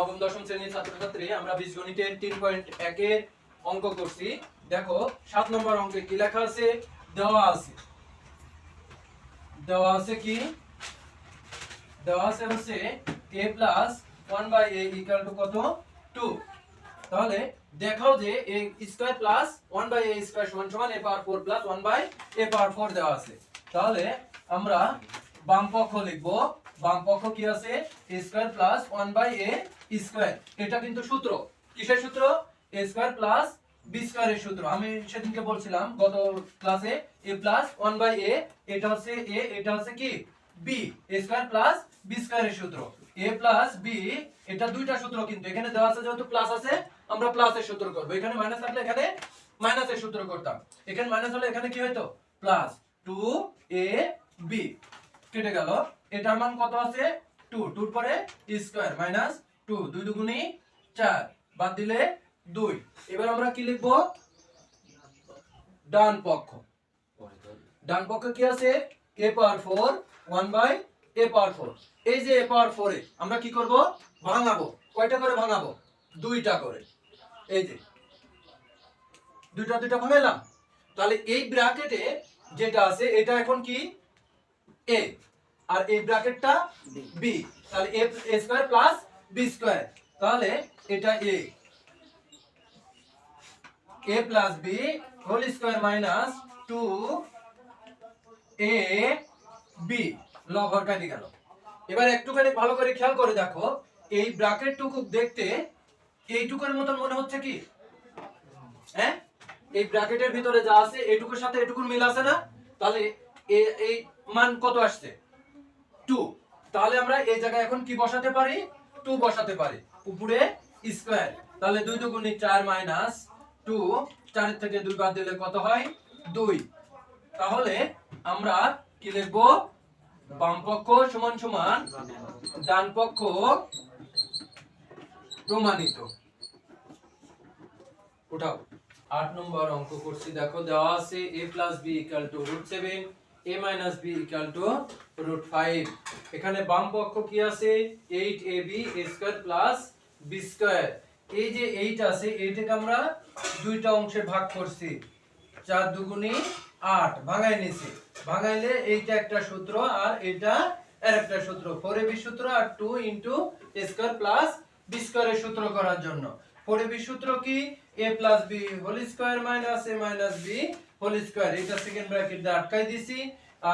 নবম, দশম শ্রেণির ছাত্রছাত্রী, আমরা বীজগণিতের তিন পয়েন্ট অঙ্ক করছি। দেখো, সাত নম্বর অঙ্কে কি লেখা আছে? দেওয়া আছে। দেওয়া আছে কি? দেওয়া আছে প্লাস ওয়ান বাই কত? টু তাহলে দেখাও যে a square plus one by a square সমান a four plus one by a four দেওয়া আছে। তাহলে আমরা বাম পক্ষ লিখব। বাম পক্ষ কি আছে? A plus one by a square এটা কিন্তু সূত্র। কিসের সূত্র? এ স্কোয়ার প্লাস বি স্কোয়ারের সূত্র। আমি সেদিনকে বলছিলাম, গত ক্লাসে a plus one by a এটা হচ্ছে এ এটা হচ্ছে কি? B a square plus b স্কোয়ারের সূত্র। এ প্লাস বি এটা দুইটা সূত্র কিন্তু। এখানে দেওয়া আছে যেহেতু প্লাস আছে, আমরা প্লাসের সূত্র করব। এখানে মাইনাস থাকলে এখানে মাইনাসের সূত্র করতাম। এখানে মাইনাস হলে এখানে কি হইতো? প্লাস টু এ বি কেটে গেল। এটার মান কত আছে? টু টুর পরে স্কোয়ার মাইনাস টু দুই দুগুণি চার, বাদ দিলে দুই। এবার আমরা কি লিখব? ডান পক্ষ। ডান পক্ষ কি আছে? A power 4 1 by A power four এই যে এ পাওয়ার 4 এ আমরা কি করব? ভাঙাবো। কয়টা করে ভাঙাবো? দুইটা করে। এই যে। দুইটা দুইটা ভাঙাইলাম। তাহলে এই ব্র্যাকেটে যেটা আছে, এটা এখন কি? a আর এই ব্র্যাকেটটা b, তাহলে a square plus b square তাহলে এটা a a plus b whole square minus 2 a b lover কাটি গেল। এবার একটুখানি ভালো করে খেয়াল করে দেখো, এই ব্র্যাকেট টুকু দেখতে এইটুকুর মতন মনে হচ্ছে কি? হ্যাঁ? এই ব্র্যাকেটের ভিতরে যা আছে এইটুকুর সাথে এটুকুর মিল আছে না? তাহলে এ- এই মান কত আসছে? টু। তাহলে আমরা এই জায়গায় এখন কি বসাতে পারি? টু বসাতে পারি। উপরে স্কোয়ার। তাহলে দুই দুগুণি চার মাইনাস টু, চারের থেকে দুই বাদ দিলে কত হয়? দুই। তাহলে আমরা কি লিখব? বাম পক্ষ সমান সমান ডান পক্ষ প্রমাণিত। উঠাও। আট নম্বর অঙ্ক করছি। দেখো, দেওয়া আছে a plus b equal two root seven a minus b equal two root five এখানে বাম পক্ষ কি আছে? Eight a b a square plus b square এই যে এইট আছে এইটাকে আমরা দুইটা অংশে ভাগ করছি। চার দুগুণি আট ভাঙাই নিছি। ভাঙাইলে এইটা একটা সূত্র আর এটা আর একটা সূত্র ফোর বি সূত্র আর two into square plus b স্কোয়ারের সূত্র করার জন্য। ফোর বি সূত্র কি? A plus b whole square minus a minus b whole square এটা সেকেন্ড ব্র্যাকেট দিয়ে আটকাই দিছি।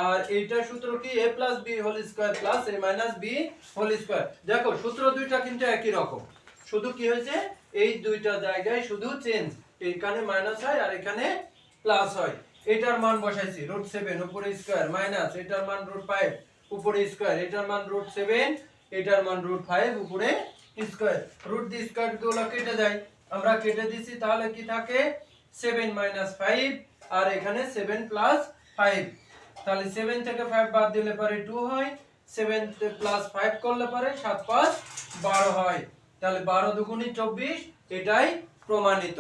আর এইটার সূত্র কি? A plus b whole square plus a minus b whole square দেখো, সূত্র দুইটা কিন্তু একই রকম। শুধু কি হয়েছে? এই দুইটা জায়গায় শুধু চেঞ্জ এখানে মাইনাস হয় আর এখানে প্লাস হয়। এটার মান বসাইছি রুট সেভেন উপরে স্কোয়ার মাইনাস এটার মান রুট ফাইভ উপরে স্কোয়ার এটার মান রুট সেভেন এটার মান রুট ফাইভ উপরে স্কোয়ার রুট দি স্কোয়ারগুলো কেটে যায় আমরা কেটে দিছি, তাহলে কি থাকে? সেভেন মাইনাস ফাইভ আর এখানে সেভেন প্লাস ফাইভ তাহলে সেভেন থেকে ফাইভ বাদ দিলে পরে টু হয় সেভেন প্লাস ফাইভ করলে পরে সাত পাঁচ বারো হয়। তাহলে বারো দুগুণি চব্বিশ, এটাই প্রমাণিত।